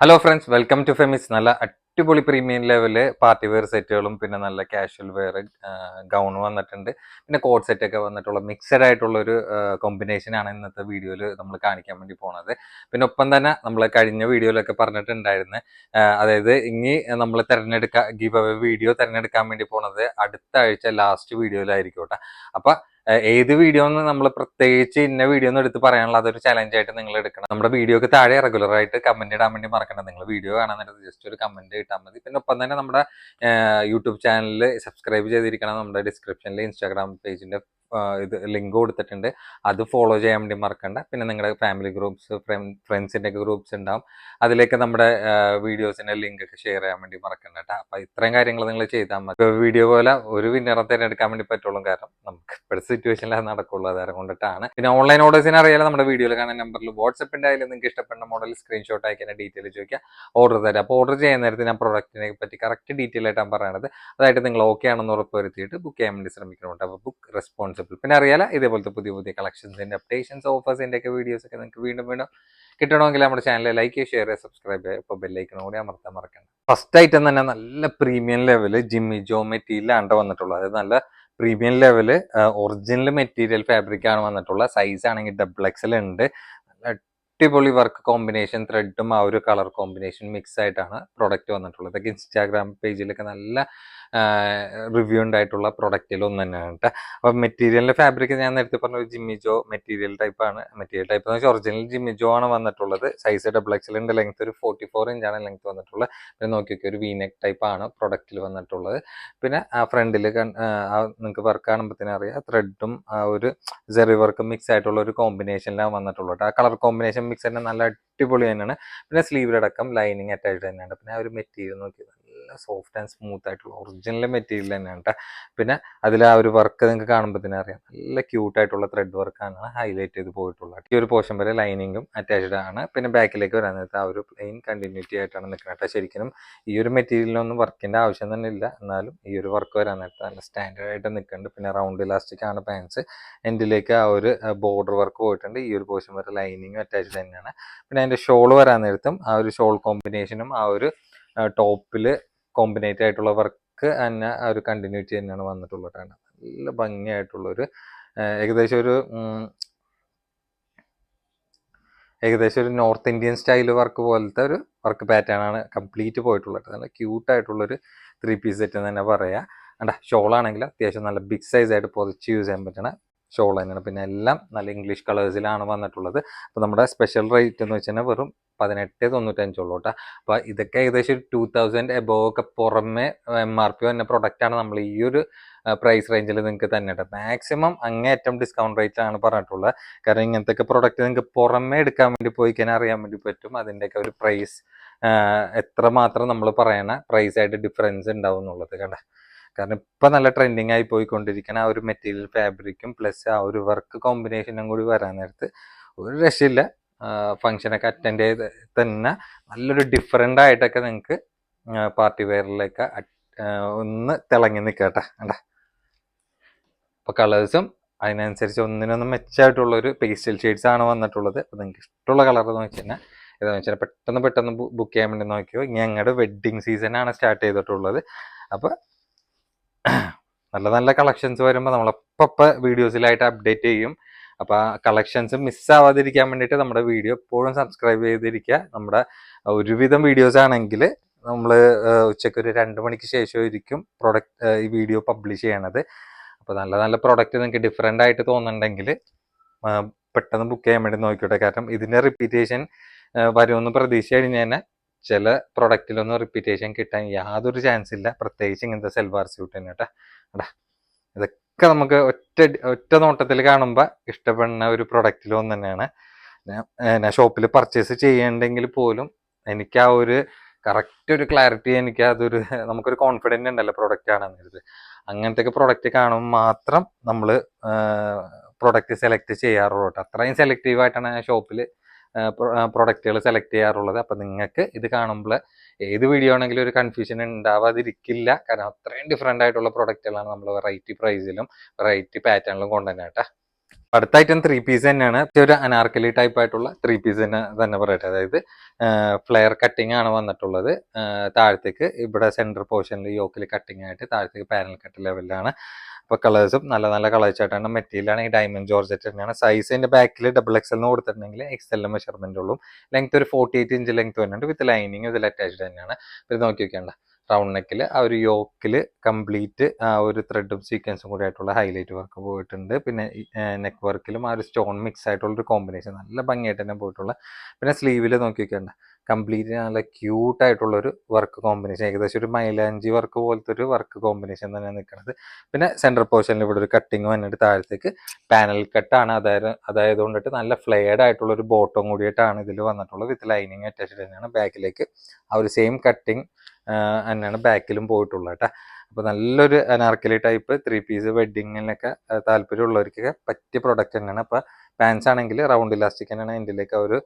Hello friends welcome to Femis നല്ല അടിപൊളി premium level party wear സെറ്റുകളും പിന്നെ നല്ല കാഷ്വൽ വെയർ ഗൗൺ വന്നിട്ടുണ്ട്. പിന്നെ കോട്ട് സെറ്റ് ഒക്കെ വന്നിട്ടുള്ള മിക്സഡ് ആയിട്ടുള്ള ഒരു കോമ്പിനേഷൻ ആണ് ഇന്നത്തെ വീഡിയോയിൽ നമ്മൾ കാണിക്കാൻ വേണ്ടി പോണത്. പിന്നെ ഒപ്പം തന്നെ നമ്മൾ കഴിഞ്ഞ വീഡിയോയിലൊക്കെ പറഞ്ഞിട്ടുണ്ടായിരുന്നു അതായത് ഇനി നമ്മൾ തിരഞ്ഞെടുക്കാൻ ഗീവ് വീഡിയോ തിരഞ്ഞെടുക്കാൻ വേണ്ടി പോണത് അടുത്ത ആഴ്ച ലാസ്റ്റ് വീഡിയോയിലായിരിക്കും കേട്ടോ. അപ്പൊ ഏത് വീഡിയോ എന്ന് നമ്മൾ പ്രത്യേകിച്ച് ഇന്ന വീഡിയോ എന്ന് എടുത്ത് പറയാനുള്ള അതൊരു ചലഞ്ച് ആയിട്ട് നിങ്ങൾ എടുക്കണം. നമ്മുടെ വീഡിയോക്ക് താഴെ റെഗുലർ ആയിട്ട് കമന്റ് ഇടാൻ വേണ്ടി മറക്കണം നിങ്ങൾ വീഡിയോ കാണാനായിട്ട് ജസ്റ്റ് ഒരു കമന്റ് ഇട്ടാൽ മതി. പിന്നെ ഒപ്പം തന്നെ നമ്മുടെ യൂട്യൂബ് ചാനലിൽ സബ്സ്ക്രൈബ് ചെയ്തിരിക്കണം നമ്മുടെ ഡിസ്ക്രിപ്ഷനിൽ ഇൻസ്റ്റാഗ്രാം പേജിന്റെ ഇത് ലിങ്ക് കൊടുത്തിട്ടുണ്ട്. അത് ഫോളോ ചെയ്യാൻ വേണ്ടി മറക്കണ്ട. പിന്നെ നിങ്ങളുടെ ഫാമിലി ഗ്രൂപ്പ്സ് ഫ്രണ്ട്സിന്റെ ഒക്കെ ഗ്രൂപ്പ്സ് ഉണ്ടാവും അതിലേക്ക് നമ്മുടെ വീഡിയോസിന്റെ ലിങ്ക് ഒക്കെ ഷെയർ ചെയ്യാൻ വേണ്ടി മറക്കണ്ട കേട്ടോ അപ്പം ഇത്രയും കാര്യങ്ങൾ നിങ്ങൾ ചെയ്താൽ മതി. വീഡിയോ പോലെ ഒരു വിന്നറെ തിരഞ്ഞെടുക്കാൻ വേണ്ടി പറ്റുള്ളൂ കാരണം നമുക്ക് ഇപ്പോഴത്തെ സിറ്റുവേഷനിൽ അത് നടക്കുള്ളൂ. അതാരം കൊണ്ടിട്ടാണ്. പിന്നെ ഓൺലൈൻ ഓർഡേഴ്സിന് അറിയാലോ നമ്മുടെ വീഡിയോയിൽ കാണുന്ന നമ്പറിൽ വാട്സപ്പിന്റെ ആയാലും നിങ്ങൾക്ക് ഇഷ്ടപ്പെടുന്ന മോഡൽ സ്ക്രീൻഷോട്ട് അയക്കാൻ ഡീറ്റെയിൽ ചോദിക്കുക ഓർഡർ തരാം. അപ്പോൾ ഓർഡർ ചെയ്യുന്ന നേരത്തെ ഞാൻ പ്രൊഡക്റ്റിനെ പറ്റി കറക്റ്റ് ഡീറ്റെയിൽ ആയിട്ടാണ് പറയണത്. അതായിട്ട് നിങ്ങൾ ഓക്കെ ആണെന്ന് ഉറപ്പ് വരുത്തിയിട്ട് ബുക്ക് ചെയ്യാൻ വേണ്ടി ശ്രമിക്കുന്നുണ്ട് അപ്പോൾ ബുക്ക് റെസ്പോൺസിബിൾ പിന്നെ അറിയാല ഇതേപോലത്തെ പുതിയ പുതിയ കളക്ഷൻസിന്റെ അപ്ഡേഷൻസ് ഓഫേഴ്സിന്റെ ഒക്കെ വീഡിയോസ് ഒക്കെ നിങ്ങൾക്ക് വീണ്ടും വീണ്ടും കിട്ടണമെങ്കിൽ നമ്മുടെ ചാനൽ ലൈക്ക് ഷെയർ സബ്സ്ക്രൈബ് ചെയ്യുക ഇപ്പോൾ ബെല്ലൈക്കൺ കൂടി അമർത്താൻ മറക്കണം ഫസ്റ്റ് ഐറ്റം തന്നെ നല്ല പ്രീമിയം ലെവൽ ജിമ്മി ജോ മെറ്റീരിയലാണ് വന്നിട്ടുള്ളത്. അതായത് നല്ല premium level original material fabric ആണ് വന്നിട്ടുള്ള. സൈസ് ആണെങ്കിൽ ഡബിൾ എക്സൽ ഉണ്ട്. നല്ല അടിപൊളി വർക്ക് കോമ്പിനേഷൻ ത്രെഡും ആ ഒരു കളർ കോമ്പിനേഷൻ മിക്സ് ആയിട്ടാണ് പ്രൊഡക്റ്റ് വന്നിട്ടുള്ളത്. ഇതൊക്കെ ഇൻസ്റ്റാഗ്രാം പേജിലൊക്കെ നല്ല റിവ്യൂ ഉണ്ടായിട്ടുള്ള പ്രൊഡക്റ്റിൽ ഒന്ന് തന്നെയാണ് കേട്ടോ അപ്പൊ മെറ്റീരിയലിന്റെ ഫാബ്രിക് ഞാൻ നേരത്തെ പറഞ്ഞ ഒരു ജിമ്മി ജോ മെറ്റീരിയൽ ടൈപ്പ് ആണ്. മെറ്റീരിയൽ ടൈപ്പ് എന്ന് വെച്ചാൽ ഒറിജിനൽ ജിമ്മി ജോ ആണ് വന്നിട്ടുള്ളത്. സൈസ് ഡബിൾ എക്സലിന്റെ ലെങ്ത് ഒരു ഫോർട്ടി ഫോർ ഇഞ്ചാണ് ലെങ്ത് വന്നിട്ടുള്ളത്. പിന്നെ നോക്കിയൊക്കെ ഒരു വീനെക് ടൈപ്പ് ആണ് പ്രൊഡക്റ്റിൽ വന്നിട്ടുള്ളത്. പിന്നെ ആ ഫ്രണ്ടിൽ നിങ്ങൾക്ക് വർക്ക് കാണുമ്പോഴത്തേനും അറിയാം. ത്രെഡും ആ ഒരു ജെറി വർക്ക് മിക്സ് ആയിട്ടുള്ള ഒരു കോമ്പിനേഷനിലാണ് വന്നിട്ടുള്ളത് ആ കളർ കോമ്പിനേഷൻ മിക്സ് തന്നെ നല്ല അടിപൊളി തന്നെയാണ്. പിന്നെ സ്ലീവിലടക്കം ലൈനിങ് അറ്റാച്ച്ഡ് തന്നെയാണ്. പിന്നെ ആ ഒരു മെറ്റീരിയൽ നോക്കി നല്ല സോഫ്റ്റ് ആൻഡ് സ്മൂത്ത് ആയിട്ടുള്ള ഒറിജിനൽ മെറ്റീരിയൽ തന്നെയാണ് കേട്ടോ പിന്നെ അതിൽ ആ ഒരു വർക്ക് നിങ്ങൾക്ക് കാണുമ്പോൾ തന്നെ അറിയാം. നല്ല ക്യൂട്ട് ആയിട്ടുള്ള ത്രെഡ് വർക്കാണ് ഹൈലൈറ്റ് ചെയ്ത് പോയിട്ടുള്ളത് ഈ ഒരു പോർഷൻ വരെ ലൈനിങ്ങും അറ്റാച്ച്ഡ് ആണ്. പിന്നെ ബാക്കിലേക്ക് വരാൻ നേരത്തെ ആ ഒരു പ്ലെയിൻ കണ്ടിന്യൂറ്റി ആയിട്ടാണ് നിൽക്കുന്നത് കേട്ടോ ശരിക്കും ഈ ഒരു മെറ്റീരിയലിനൊന്നും വർക്കിന്റെ ആവശ്യം തന്നെ ഇല്ല. എന്നാലും ഈ ഒരു വർക്ക് വരാൻ നേരത്തെ നല്ല സ്റ്റാൻഡേർഡ് ആയിട്ട് നിൽക്കുന്നുണ്ട് പിന്നെ റൗണ്ട് ഇലാസ്റ്റിക് ആണ് പാൻസ് എൻഡിലേക്ക് ആ ഒരു ബോർഡർ വർക്ക് പോയിട്ടുണ്ട്. ഈ ഒരു പോർഷൻ വരെ ലൈനിങ്ങും അറ്റാച്ച്ഡ് തന്നെയാണ്. പിന്നെ അതിന്റെ ഷോൾ വരാൻ നേരത്തും ആ ഒരു ഷോൾ കോമ്പിനേഷനും ആ ഒരു ടോപ്പിൽ കോമ്പിനേറ്റ് ആയിട്ടുള്ള വർക്ക് തന്നെ ആ ഒരു കണ്ടിന്യൂറ്റി തന്നെയാണ് വന്നിട്ടുള്ളത് കേട്ടോ. നല്ല ഭംഗിയായിട്ടുള്ള ഒരു ഏകദേശം ഒരു ഏകദേശം ഒരു നോർത്ത് ഇന്ത്യൻ സ്റ്റൈൽ വർക്ക് പോലത്തെ ഒരു വർക്ക് പാറ്റേൺ ആണ് കംപ്ലീറ്റ് പോയിട്ടുള്ളത് നല്ല ക്യൂട്ട് ആയിട്ടുള്ളൊരു ത്രീ പീസ് സെറ്റ് എന്ന് തന്നെ പറയാം. അണ്ട ഷോളാണെങ്കിൽ അത്യാവശ്യം നല്ല ബിഗ് സൈസ് ആയിട്ട് പൊതിച്ച് യൂസ് ചെയ്യാൻ പറ്റണ ഷോൾ തന്നെയാണ്. പിന്നെ എല്ലാം നല്ല ഇംഗ്ലീഷ് കളേഴ്സിലാണ് വന്നിട്ടുള്ളത്. അപ്പോൾ നമ്മുടെ സ്പെഷ്യൽ റേറ്റ് എന്ന് വെച്ചാൽ വെറും പതിനെട്ട് തൊണ്ണൂറ്റഞ്ചുള്ളൂ കേട്ടോ അപ്പോൾ ഇതൊക്കെ ഏകദേശം ടു തൗസൻഡ് എബോവ് ഒക്കെ പുറമെ എം ആർ പി വന്ന പ്രൊഡക്റ്റാണ് നമ്മൾ ഈ ഒരു പ്രൈസ് റേഞ്ചിൽ നിങ്ങൾക്ക് തന്നെ കേട്ടോ മാക്സിമം അങ്ങേറ്റം ഡിസ്കൗണ്ട് റേറ്റിലാണ് പറഞ്ഞിട്ടുള്ളത്. കാരണം ഇങ്ങനത്തെ ഒക്കെ പ്രൊഡക്റ്റ് നിങ്ങൾക്ക് പുറമെ എടുക്കാൻ വേണ്ടി പോയി കഴിഞ്ഞാൽ അറിയാൻ വേണ്ടി പറ്റും. അതിന്റെയൊക്കെ ഒരു പ്രൈസ് എത്ര മാത്രം നമ്മൾ പറയണ പ്രൈസായിട്ട് ഡിഫറൻസ് ഉണ്ടാവും എന്നുള്ളത് കേട്ടോ കാരണം ഇപ്പം നല്ല ട്രെൻഡിങ് ആയി പോയിക്കൊണ്ടിരിക്കുന്ന ആ ഒരു മെറ്റീരിയൽ ഫാബ്രിക്കും പ്ലസ് ആ ഒരു വർക്ക് കോമ്പിനേഷനും കൂടി വരാൻ നേരത്ത് ഒരു രക്ഷയില്ല. ഫങ്ഷനൊക്കെ അറ്റൻഡ് ചെയ്ത് തന്നെ നല്ലൊരു ഡിഫറെന്റ് ആയിട്ടൊക്കെ നിങ്ങൾക്ക് പാർട്ടി വെയറിലേക്ക് ഒന്ന് തിളങ്ങി നിൽക്കട്ടെ കണ്ട? അപ്പോൾ കളേഴ്സും അതിനനുസരിച്ച് ഒന്നിനൊന്ന് മെച്ചമായിട്ടുള്ള ഒരു പേസ്റ്റൽ ഷെയ്ഡ്സ് ആണ് വന്നിട്ടുള്ളത്. അപ്പോൾ നിങ്ങൾക്ക് ഇഷ്ടമുള്ള കളർ എന്ന് വെച്ച് കഴിഞ്ഞാൽ വെച്ചാൽ പെട്ടെന്ന് പെട്ടെന്ന് ബുക്ക് ചെയ്യാൻ വേണ്ടി നോക്കിയോ? ഞങ്ങളുടെ വെഡ്ഡിങ് ആണ് സ്റ്റാർട്ട് ചെയ്തിട്ടുള്ളത്. അപ്പോൾ നല്ല നല്ല കളക്ഷൻസ് വരുമ്പോൾ നമ്മളപ്പ വീഡിയോസിലായിട്ട് അപ്ഡേറ്റ് ചെയ്യും. അപ്പോൾ ആ കളക്ഷൻസ് മിസ്സാവാതിരിക്കാൻ വേണ്ടിയിട്ട് നമ്മുടെ വീഡിയോ എപ്പോഴും സബ്സ്ക്രൈബ് ചെയ്തിരിക്കുക. നമ്മുടെ ഒരുവിധം വീഡിയോസ് ആണെങ്കിൽ നമ്മൾ ഉച്ചയ്ക്ക് ഒരു രണ്ട് മണിക്ക് ശേഷമായിരിക്കും പ്രൊഡക്റ്റ് ഈ വീഡിയോ പബ്ലിഷ് ചെയ്യണത്. അപ്പോൾ നല്ല നല്ല പ്രൊഡക്റ്റ് നിങ്ങൾക്ക് ഡിഫറെന്റ് ആയിട്ട് തോന്നുന്നുണ്ടെങ്കിൽ പെട്ടെന്ന് ബുക്ക് ചെയ്യാൻ വേണ്ടി നോക്കിക്കോട്ടെ. കാരണം ഇതിന്റെ റിപ്പീറ്റേഷൻ വരുമെന്ന് പ്രതീക്ഷ കഴിഞ്ഞ് തന്നെ ചില പ്രൊഡക്റ്റിലൊന്നും റിപ്പീറ്റേഷൻ കിട്ടാൻ യാതൊരു ചാൻസ് ഇല്ല. പ്രത്യേകിച്ച് ഇങ്ങനത്തെ സെൽവാർ സ്യൂട്ട് തന്നെ കേട്ടോ എടാ ഇതൊക്കെ നമുക്ക് ഒറ്റ ഒറ്റ നോട്ടത്തിൽ കാണുമ്പോൾ ഇഷ്ടപ്പെടുന്ന ഒരു പ്രൊഡക്റ്റിലൊന്നും തന്നെയാണ്. ഞാൻ ഷോപ്പിൽ പർച്ചേസ് ചെയ്യണ്ടെങ്കിൽ പോലും എനിക്ക് ആ ഒരു കറക്റ്റ് ഒരു ക്ലാരിറ്റി എനിക്ക് അതൊരു നമുക്കൊരു കോൺഫിഡന്റ് ഉണ്ടല്ലോ പ്രൊഡക്റ്റ് ആണെന്നത് അങ്ങനത്തെ പ്രൊഡക്റ്റ് കാണുമ്പോൾ മാത്രം നമ്മൾ പ്രൊഡക്റ്റ് സെലക്ട് ചെയ്യാറുള്ളൂ കേട്ടോ അത്രയും സെലക്റ്റീവ് ആയിട്ടാണ് ഞാൻ ഷോപ്പിൽ പ്രൊഡക്റ്റുകൾ സെലക്ട് ചെയ്യാറുള്ളത്. അപ്പം നിങ്ങൾക്ക് ഇത് കാണുമ്പോൾ ഏത് വീഡിയോ ആണെങ്കിലും ഒരു കൺഫ്യൂഷൻ ഉണ്ടാവാതിരിക്കില്ല. കാരണം അത്രയും ഡിഫറെന്റ് ആയിട്ടുള്ള പ്രൊഡക്റ്റുകളാണ് നമ്മൾ വെറൈറ്റി പ്രൈസിലും വെറൈറ്റി പാറ്റേണിലും കൊണ്ടുതന്നെ കേട്ടോ. അടുത്ത ഐറ്റം ത്രീ പീസ് തന്നെയാണ്. ഒരു അനാർക്കലി ടൈപ്പ് ആയിട്ടുള്ള ത്രീ പീസ് തന്നെ തന്നെ പറയട്ടെ. അതായത് ഫ്ലെയർ കട്ടിംഗ് ആണ് വന്നിട്ടുള്ളത്. താഴത്തേക്ക് ഇവിടെ സെന്റർ പോർഷനിൽ യോക്കിൽ കട്ടിംഗ് ആയിട്ട് താഴത്തേക്ക് പാനൽ കട്ട് ലെവലിലാണ് അപ്പോൾ കളേഴ്സും നല്ല നല്ല കളേഴ്സ് ആയിട്ടാണ് മെറ്റീരിയൽ ഈ ഡയമണ്ട് ജോർജറ്റ് തന്നെയാണ്. സൈസ് അതിന്റെ ബാക്കിൽ ഡബിൾ എക്സ് എന്ന് കൊടുത്തിട്ടുണ്ടെങ്കിൽ എക്സ് എല്ലാം മെഷർമെന്റ് ഉള്ളൂ. ലെങ്ത് ഒരു ഫോർട്ടി എയ്റ്റ് ഇഞ്ച് ലെങ്ത് വരുന്നുണ്ട് വിത്ത് ലൈനിങ് ഇതിൽ അറ്റാച്ച്ഡ് തന്നെയാണ്. ഇത് നോക്കി വെക്കേണ്ട റൗണ്ട് നെക്കിൽ ആ ഒരു യോക്കിൽ കംപ്ലീറ്റ് ആ ഒരു ത്രെഡും സീക്വൻസും കൂടി ആയിട്ടുള്ള ഹൈലൈറ്റ് വർക്ക് പോയിട്ടുണ്ട്. പിന്നെ നെക്ക് വർക്കിലും ആ ഒരു സ്റ്റോൺ മിക്സ് ആയിട്ടുള്ള ഒരു കോമ്പിനേഷൻ നല്ല ഭംഗിയായിട്ട് തന്നെ പോയിട്ടുള്ള. പിന്നെ സ്ലീവിൽ നോക്കി വെക്കേണ്ട കംപ്ലീറ്റ് നല്ല ക്യൂട്ട് ആയിട്ടുള്ള ഒരു വർക്ക് കോമ്പിനേഷൻ ഏകദേശം ഒരു മൈലാഞ്ചി വർക്ക് പോലത്തെ ഒരു വർക്ക് കോമ്പിനേഷൻ തന്നെ നിൽക്കുന്നത് പിന്നെ സെൻട്രൽ പോർഷനിൽ ഇവിടെ ഒരു കട്ടിങ് വന്നിട്ട് താഴത്തേക്ക് പാനൽ കട്ടാണ് അതായത് അതായത് കൊണ്ടിട്ട് നല്ല ഫ്ലെയർഡ് ആയിട്ടുള്ള ഒരു ബോട്ടം കൂടിയിട്ടാണ് ഇതിൽ വന്നിട്ടുള്ളത്. വിത്ത് ലൈനിങ് അറ്റാച്ച്ഡ് തന്നെയാണ് ബാക്കിലേക്ക് ആ ഒരു സെയിം കട്ടിങ് തന്നെയാണ് ബാക്കിലും പോയിട്ടുള്ളത് കേട്ടോ അപ്പോൾ നല്ലൊരു അനാർക്കലി ടൈപ്പ് ത്രീ പീസ് വെഡിങ്ങിനൊക്കെ താല്പര്യമുള്ളവർക്കൊക്കെ പറ്റിയ പ്രൊഡക്റ്റ് തന്നെയാണ്. അപ്പോൾ പാൻസ് ആണെങ്കിൽ റൗണ്ട് ഇലാസ്റ്റിക് തന്നെയാണ്. ഇതിലേക്ക് ഒരു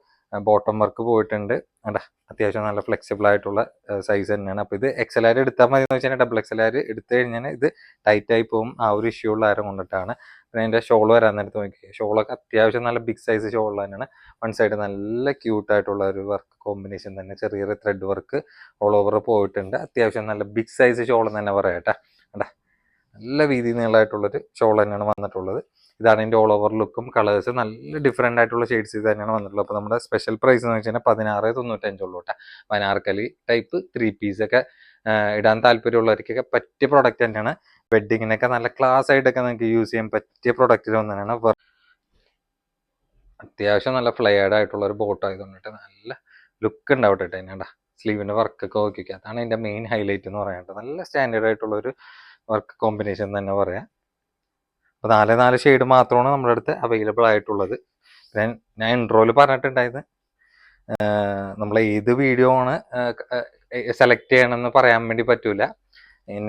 ബോട്ടം വർക്ക് പോയിട്ടുണ്ട്. അടാ അത്യാവശ്യം നല്ല ഫ്ലെക്സിബിൾ ആയിട്ടുള്ള സൈസ് തന്നെയാണ്. അപ്പോൾ ഇത് എക്സൽ ആർ എടുത്താൽ മതി എന്ന് വെച്ചാൽ ഡബിൾ എക്സൽ ആർ എടുത്തു കഴിഞ്ഞാൽ ഇത് ടൈറ്റ് ആയി പോകും. ആ ഒരു ഇഷ്യൂ ഉള്ള ആരം കൊണ്ടിട്ടാണ്. പിന്നെ അതിന്റെ ഷോൾ വരാൻ നേരത്ത് നോക്കി ഷോളൊക്കെ അത്യാവശ്യം നല്ല ബിഗ് സൈസ് ഷോൾ തന്നെയാണ്. വൺ സൈഡ് നല്ല ക്യൂട്ട് ആയിട്ടുള്ള ഒരു വർക്ക് കോമ്പിനേഷൻ തന്നെ. ചെറിയൊരു ത്രെഡ് വർക്ക് ഓൾ ഓവർ പോയിട്ടുണ്ട്. അത്യാവശ്യം നല്ല ബിഗ് സൈസ് ഷോൾ തന്നെ പറയാം കേട്ടാ. നല്ല വീതി നീളമായിട്ടുള്ളൊരു ഷോൾ തന്നെയാണ് വന്നിട്ടുള്ളത്. ഇതാണ് ഇതിന്റെ ഓൾ ഓവർ ലുക്കും കളേഴ്സ് നല്ല ഡിഫറെന്റ് ആയിട്ടുള്ള ഷെയ്ഡ്സ് ഇത് തന്നെയാണ് വന്നിട്ടുള്ളത്. അപ്പോൾ നമ്മുടെ സ്പെഷ്യൽ പ്രൈസ് എന്ന് വെച്ച് കഴിഞ്ഞാൽ പതിനാറ് തൊണ്ണൂറ്റഞ്ചുള്ളൂ കേട്ടോ. വനാർക്കലി ടൈപ്പ് ത്രീ പീസൊക്കെ ഇടാൻ താല്പര്യമുള്ളവർക്കൊക്കെ പറ്റിയ പ്രോഡക്റ്റ് തന്നെയാണ്. വെഡ്ഡിങ്ങിനൊക്കെ നല്ല ക്ലാസ് ആയിട്ടൊക്കെ നിങ്ങൾക്ക് യൂസ് ചെയ്യാൻ പറ്റിയ പ്രൊഡക്റ്റിൽ ഒന്നാണ് അത്യാവശ്യം നല്ല ഫ്ലെയർഡ് ആയിട്ടുള്ള ഒരു ബോട്ട് ആയതുകൊണ്ടിട്ട് നല്ല ലുക്ക് ഉണ്ടാവട്ടെ കേട്ടോ അതിനാ സ്ലീവിന്റെ വർക്കൊക്കെ നോക്കിക്കുക അതാണ് അതിന്റെ മെയിൻ ഹൈലൈറ്റ് എന്ന് പറയാനായിട്ട് നല്ല സ്റ്റാൻഡേർഡ് ആയിട്ടുള്ള ഒരു വർക്ക് കോമ്പിനേഷൻ തന്നെ പറയാം. അപ്പോൾ നാല് നാല് ഷെയ്ഡ് മാത്രമാണ് നമ്മുടെ അടുത്ത് അവൈലബിൾ ആയിട്ടുള്ളത്. ഞാൻ ഞാൻ ഇൻട്രോയിൽ പറഞ്ഞിട്ടുണ്ടായത് നമ്മൾ ഏത് വീഡിയോ ആണ് സെലക്ട് ചെയ്യണമെന്ന് പറയാൻ വേണ്ടി പറ്റൂല.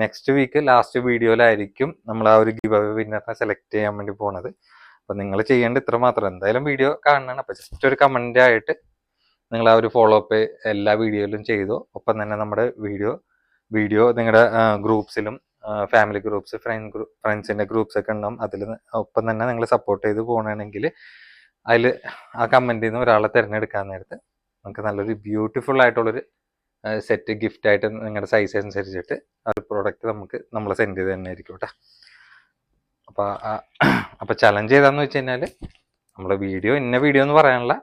നെക്സ്റ്റ് വീക്ക് ലാസ്റ്റ് വീഡിയോയിലായിരിക്കും നമ്മൾ ആ ഒരു ഗിവ് അവേ വിന്നറിനെ സെലക്ട് ചെയ്യാൻ വേണ്ടി പോണത്. അപ്പം നിങ്ങൾ ചെയ്യേണ്ട ഇത്ര മാത്രം. എന്തായാലും വീഡിയോ കാണണം അപ്പം ജസ്റ്റ് ഒരു കമന്റ് ആയിട്ട് നിങ്ങൾ ആ ഒരു ഫോളോ അപ്പ് എല്ലാ വീഡിയോയിലും ചെയ്തു. ഒപ്പം തന്നെ നമ്മുടെ വീഡിയോ വീഡിയോ നിങ്ങളുടെ ഗ്രൂപ്പ്സിലും ഫാമിലി ഗ്രൂപ്പ്സ് ഫ്രണ്ട് ഗ്രൂപ്പ് ഫ്രണ്ട്സിന്റെ ഗ്രൂപ്പ്സ് ഒക്കെ ഉണ്ടാവും. അതിൽ ഒപ്പം തന്നെ നിങ്ങൾ സപ്പോർട്ട് ചെയ്ത് പോകണമെങ്കിൽ അതിൽ ആ കമന്റിൽ നിന്ന് ഒരാളെ തിരഞ്ഞെടുക്കാൻ നേരത്ത് നമുക്ക് നല്ലൊരു ബ്യൂട്ടിഫുൾ ആയിട്ടുള്ളൊരു സെറ്റ് ഗിഫ്റ്റ് ആയിട്ട് നിങ്ങളുടെ സൈസ് അനുസരിച്ചിട്ട് ആ പ്രോഡക്റ്റ് നമുക്ക് നമ്മൾ സെൻഡ് ചെയ്ത് തന്നെ ആയിരിക്കും കേട്ടോ. അപ്പോൾ അപ്പോൾ ചലഞ്ച് ചെയ്താന്ന് വെച്ച് കഴിഞ്ഞാൽ നമ്മുടെ വീഡിയോ ഇന്ന വീഡിയോ എന്ന് പറയാനുള്ള